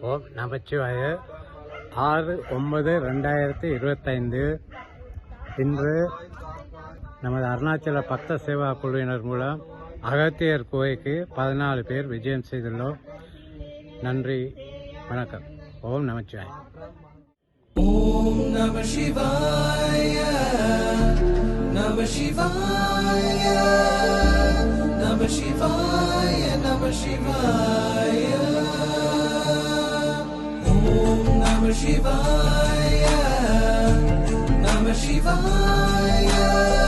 ஓம் நமச்சிவாய. ஆறு ஒன்பது ரெண்டாயிரத்தி இருபத்தைந்து. இன்று நமது அருணாச்சல பக்த சேவா குழுவினர் மூலம் அகத்தியர் குகைக்கு பதினாலு பேர் விஜயம் செய்துள்ளோம். நன்றி வணக்கம். ஓம் நமச்சிவாய். ஓம் நம சிவாய நம சிவாய நம சிவாய நம சிவாய. ॐ नमः शिवाय नमः शिवाय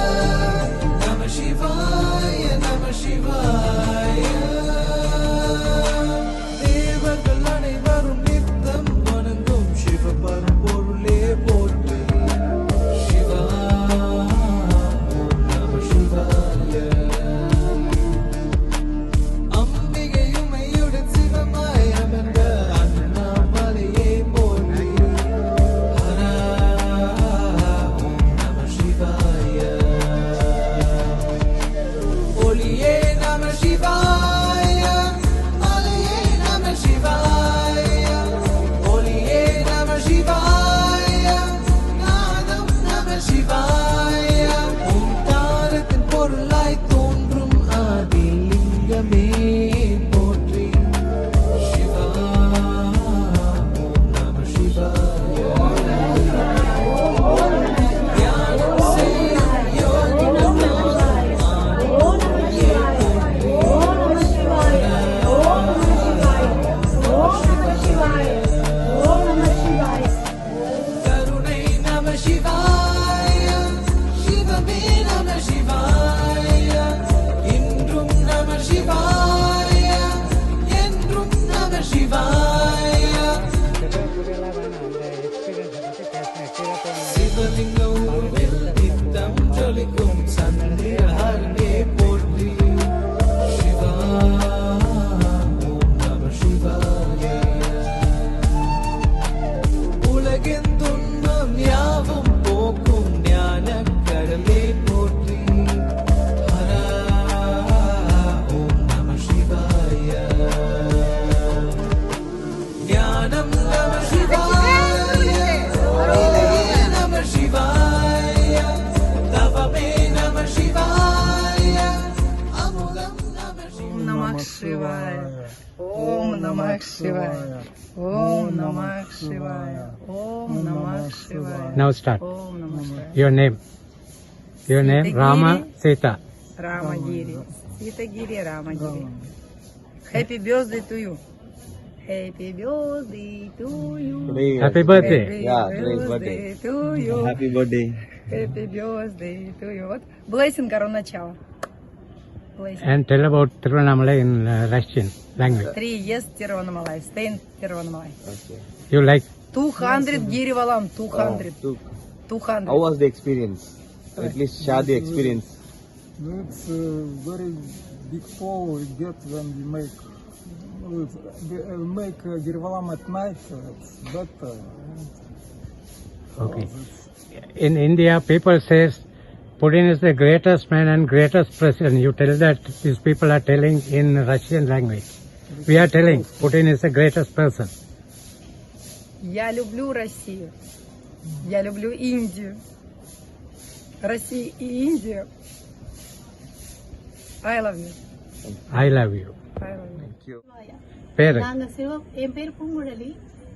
Намах Шивая. Ом Намах Шивая. Om Namah Shivaya. Om Namah Shivaya. Now start. Om Namah Your name. Your name Sitagiri. Rama Sita. Ramagiri. Sitagiri Ramagiri. Happy birthday to you. Happy birthday to you. Happy birthday. Happy yeah, birthday, birthday to you. Happy birthday. Happy birthday to you. Вот блессинг начала. And tell about Tiruvannamalai in uh, Russian language. Three years Tiruvannamalai. Stay in Tiruvannamalai. Okay. You like? 200 Girivalam. 200. Oh, two. 200. How was the experience? At least share the experience. No, it's a very big fall we get when we make uh, we uh, make uh, Girvalam at night. It's better. Okay. Oh, in India, people says Putin is the greatest man and greatest president. You tell that these people are telling in Russian language. We are telling Putin is the greatest person. Я люблю Россию. Я люблю Индию. Россия и Индия. I love you. I love you. I love you. Thank you. பேரு நாங்க சிறுவா என் பேர் பூங்குழலி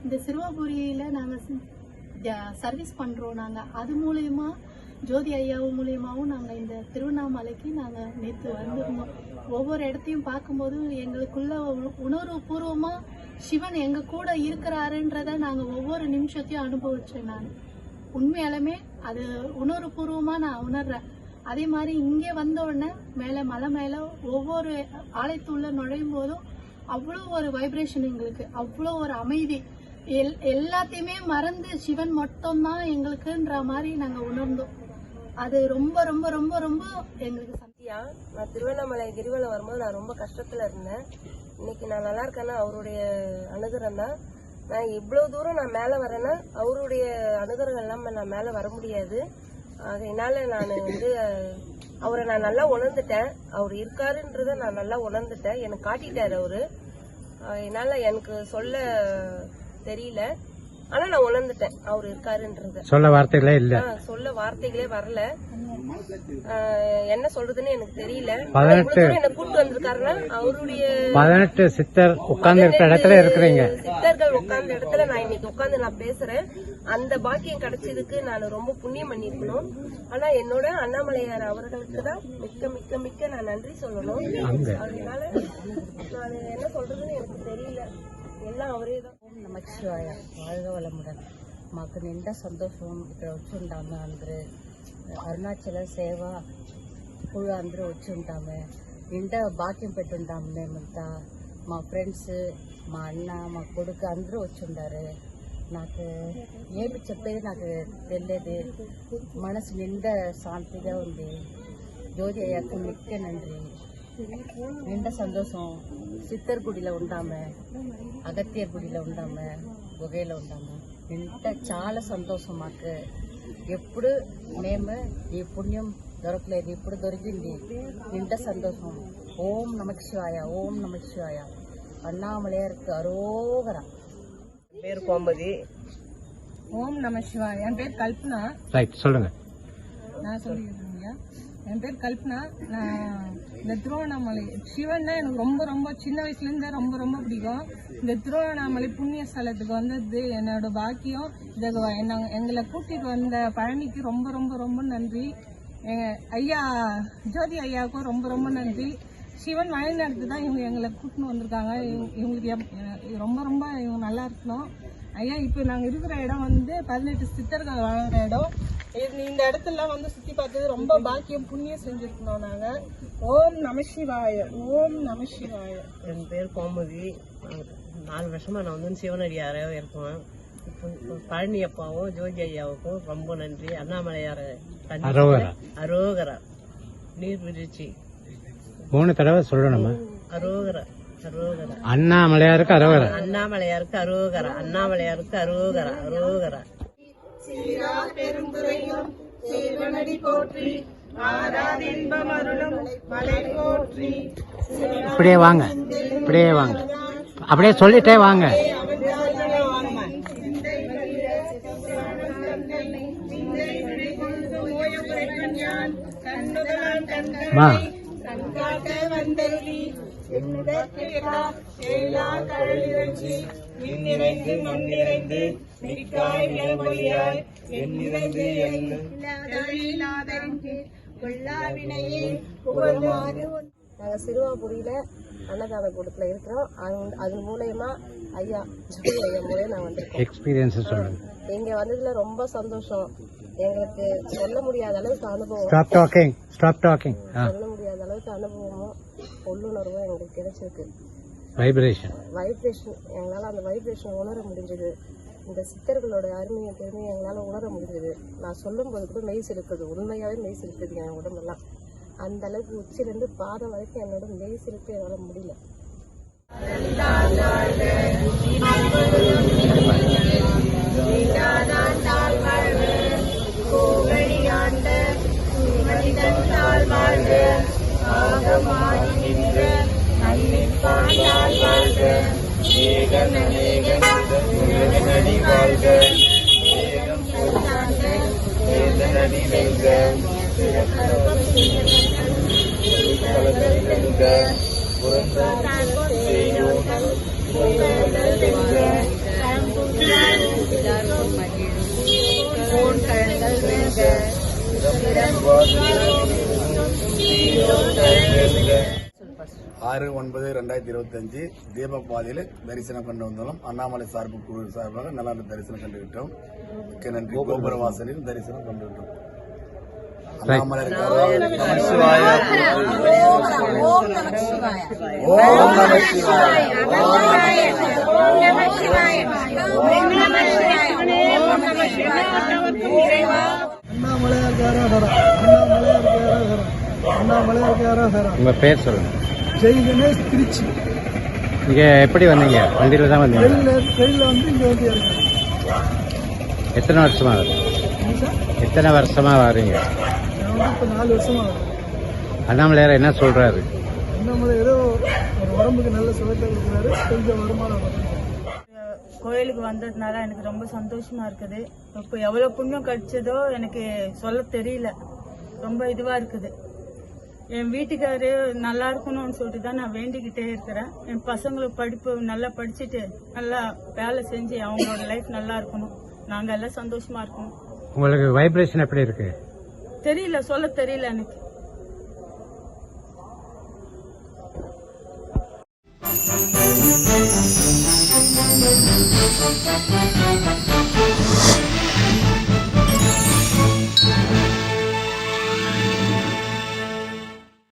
இந்த சிறுவாபுரியில நாங்க C- ஜ- service பண்றோம் நாங்க அது மூலியமா ஜோதி ஐயாவு மூலியமாகவும் நாங்கள் இந்த திருவண்ணாமலைக்கு நாங்கள் நேற்று வந்திருந்தோம். ஒவ்வொரு இடத்தையும் பார்க்கும்போது எங்களுக்குள்ள உணர்வு பூர்வமாக சிவன் எங்கள் கூட இருக்கிறாருன்றத நாங்கள் ஒவ்வொரு நிமிஷத்தையும் அனுபவிச்சேன் நான். உண்மையாலுமே அது உணர்வுபூர்வமா நான் உணர்றேன். அதே மாதிரி இங்கே வந்த உடனே மேலே மலை மேலே ஒவ்வொரு ஆலயத்துள்ள நுழையும் போதும் அவ்வளோ ஒரு வைப்ரேஷன் எங்களுக்கு அவ்வளோ ஒரு அமைதி. எல் எல்லாத்தையுமே மறந்து சிவன் மட்டும்தான் எங்களுக்குன்ற மாதிரி நாங்கள் உணர்ந்தோம். அது ரொம்ப ரொம்ப ரொம்ப ரொம்ப எங்களுக்கு சத்தியா சத்யா நான் திருவண்ணாமலை கிரிவலம் வரும்போது நான் ரொம்ப கஷ்டத்துல இருந்தேன். இன்னைக்கு நான் நல்லா இருக்கேன்னா அவருடைய அனுகிரகம் தான். நான் இவ்வளவு தூரம் நான் மேல வரேன்னா அவருடைய அனுகிரகம் இல்லாம நான் மேல வர முடியாது. அதனால நான் வந்து அவரை நான் நல்லா உணர்ந்துட்டேன். அவர் இருக்காருன்றத நான் நல்லா உணர்ந்துட்டேன். எனக்கு காட்டிட்டாரு அவரு. என்னால் என்னால எனக்கு சொல்ல தெரியல. ஆனா நான் உணர்ந்துட்டேன். அவர் இருக்காருன்றத. சொல்ல வார்த்தைகளே இல்ல. சொல்ல வார்த்தைகளே வரல. என்ன சொல்றதுன்னு எனக்கு தெரியல. பதினெட்டு. என்ன கூட்டு வந்திருக்காருன்னா அவருடைய பதினெட்டு சித்தர் உட்கார்ந்து இருக்கிற இடத்துல இருக்கிறீங்க. சித்தர்கள் உட்கார்ந்த இடத்துல நான் இன்னைக்கு உட்கார்ந்து நான் பேசுறேன். அந்த பாக்கியம் கிடைச்சதுக்கு நான் ரொம்ப புண்ணியம் பண்ணிருக்கணும் ஆனா என்னோட அண்ணாமலையார் அவர்களுக்கு தான் மிக்க மிக்க மிக்க நான் நன்றி சொல்லணும். அதனால நான் என்ன சொல்றதுன்னு எனக்கு தெரியல. எல்லாம் అవరే ఓం నమఃశివాయ வாழ்க வளமுடன் మాకు నిండా సంతోషం ఇక్కడ వచ్చి ఉంటాము అందరూ అరుణాచల సేవ ఇప్పుడు అందరూ వచ్చి ఉంటాము నిండా బాక్యం పెట్టుంటాము మేమంతా మా ఫ్రెండ్స్ మా అన్న మా కొడుకు అందరూ వచ్చి ఉండారు నాకు ఏమి చెప్పేది నాకు తెలియదు మనసు నిండా శాంతిగా ఉంది జ్యోతి అయ్యాక నిత్య నండ్రి ரெண்ட சந்தோஷம் சித்தர் குடியில் ఉండామ అగత్యర్ గుడిలో ఉండామ గుగేలో ఉండామ ఎంత చాలా సంతోషం మాకు ఎప్పుడు మేము ఈ పుణ్యం దొరకలేదు ఇప్పుడు దొరికింది ఎంత సంతోషం ఓం నమశివాయ ఓం నమశివాయ அண்ணாமலையாருக்கு அரோகரா பேர் கோம்பதி ஓம் நம சிவாய் என் பேர் கல்பனா ரைட் சொல்லுங்க நான் சொல்லிடுறேன் என் பேர் கல்பனா. நான் இந்த திருவண்ணாமலை சிவன் தான் எனக்கு ரொம்ப ரொம்ப சின்ன வயசுலேருந்தே ரொம்ப ரொம்ப பிடிக்கும். இந்த திருவண்ணாமலை புண்ணிய ஸ்தலத்துக்கு வந்தது என்னோட பாக்கியம். இதை என்ன- எங்களை கூட்டிகிட்டு வந்த பழனிக்கு ரொம்ப ரொம்ப ரொம்ப நன்றி. எங்க ஐயா ஜோதி ஐயாவுக்கும் ரொம்ப ரொம்ப நன்றி. சிவன் வழிநடத்து தான் இவங்க எங்களை கூட்டின்னு வந்திருக்காங்க. இவங்க- இவங்களுக்கு ரொம்ப ரொம்ப இவங்க நல்லா இருக்கணும். ஐயா இப்போ நாங்கள் இருக்கிற இடம் வந்து பதினெட்டு சித்தர்கள் வாழ்கிற இடம். இது இந்த இடத்துல வந்து சுற்றி பார்த்தது ரொம்ப பாக்கியம் புண்ணியம் செஞ்சுருக்கணும் நாங்கள் ஓம் நம சிவாய ஓம் நம சிவாய. என் பேர் கோமதி. நான் நாலு வருஷமா நான் வந்து சிவனடியாராக இருக்கேன். இப்போ இப்போ பழனி அப்பாவும் ஜோதி ஐயாவுக்கும் ரொம்ப நன்றி. அண்ணாமலையார் அரோகரா. அரோகரா. நீர் விரிச்சி மூணு தடவை சொல்லணுமா அரோகரா அரோகரா அண்ணாமலையாருக்கு அரோகரா. அண்ணாமலையாருக்கு அரோகரா அண்ணாமலையாருக்கு அரோகரா அரோகரா. இப்படியே வாங்க இப்படியே வாங்க. அப்படியே சொல்லிட்டே வாங்க. மா நாங்க சிறுவாபுரியில அன்னதான கூடத்துல இருக்கிறோம். அது- மூலயமா ஐயா ஜோதி ஐயா மூலியம் நான் வந்திருக்கேன் எக்ஸ்பீரியன்ஸ் சொல்லுங்க. இங்க வந்ததுல ரொம்ப சந்தோஷம். எங்களுக்கு சொல்ல முடியாத அளவுக்கு அனுபவம். ஸ்டாப் டாக்கிங் ஸ்டாப் டாக்கிங் சொல்ல அளவுக்கு அனுபவமும் உள்ளுணர்வும் எங்களுக்கு கிடைச்சிருக்கு. வைப்ரேஷன் வைப்ரேஷன் எங்களால் அந்த வைப்ரேஷனை உணர முடிஞ்சது. இந்த சித்தர்களோட அருமையும் பெருமையும் எங்களால் உணர முடிஞ்சது. நான் சொல்லும்போது கூட மெய் சிலுக்குது. உண்மையாகவே மெய் சிலுக்குது என் உடம்பெல்லாம். அந்த அளவுக்கு உச்சிலேருந்து பாதம் வரைக்கும் என்னோட மெய் சிலுக்க என்னால் முடியல. ஆறு ஒன்பது ரெண்டாயிரத்தி இருபத்தஞ்சு தீபபாதையில் தரிசனம் கண்டு வந்தாலும் அண்ணாமலை சார்பு குழு சார்பாக நல்லா தரிசனம் கண்டுவிட்டோம் மிக்க நன்றி. கோபுர வாசலில் தரிசனம் கண்டுவிட்டோம் அண்ணாமலை இருக்காரோ நம சிவாய ஓம் நம சிவாய அண்ணாமலையாருக்கு யாரோகரா அண்ணாமலையாருக்கு யாரோகரா அண்ணாமலையாருக்கு யாரோகரா உங்க பேர் சொல்லுங்க. ஜெய் கணேஷ் திருச்சி. இங்க எப்படி வந்தீங்க? வண்டியில தான் வந்தீங்க. ட்ரெயினில் ட்ரெயினில் வந்து இங்கே வந்து இறங்குறேன். எத்தனை வருஷமா வருது எத்தனை வருஷமா வந்து இப்போ நாலு வருஷமா அண்ணாமலையார் என்ன சொல்றாரு? அண்ணாமலை ஏதோ ஒரு உடம்புக்கு நல்ல சுகத்தை கொடுக்குறாரு கொஞ்சம் வருமானம் கோயிலுக்கு வந்ததுனால எனக்கு ரொம்ப சந்தோஷமா இருக்குது. இப்போ எவ்வளவு புண்ணியம் கிடைச்சதோ எனக்கு சொல்ல தெரியல. ரொம்ப இதுவா இருக்குது. என் வீட்டுக்காரு நல்லா இருக்கணும்னு சொல்லிட்டு தான் நான் வேண்டிக்கிட்டே இருக்கிறேன். என் பசங்களுக்கு படிப்பு நல்லா படிச்சுட்டு நல்லா வேலை செஞ்சு அவங்களோட லைஃப் நல்லா இருக்கணும். நாங்க எல்லாம் சந்தோஷமா இருக்கணும் உங்களுக்கு வைப்ரேஷன் எப்படி இருக்கு? தெரியல சொல்ல தெரியல எனக்கு. Thank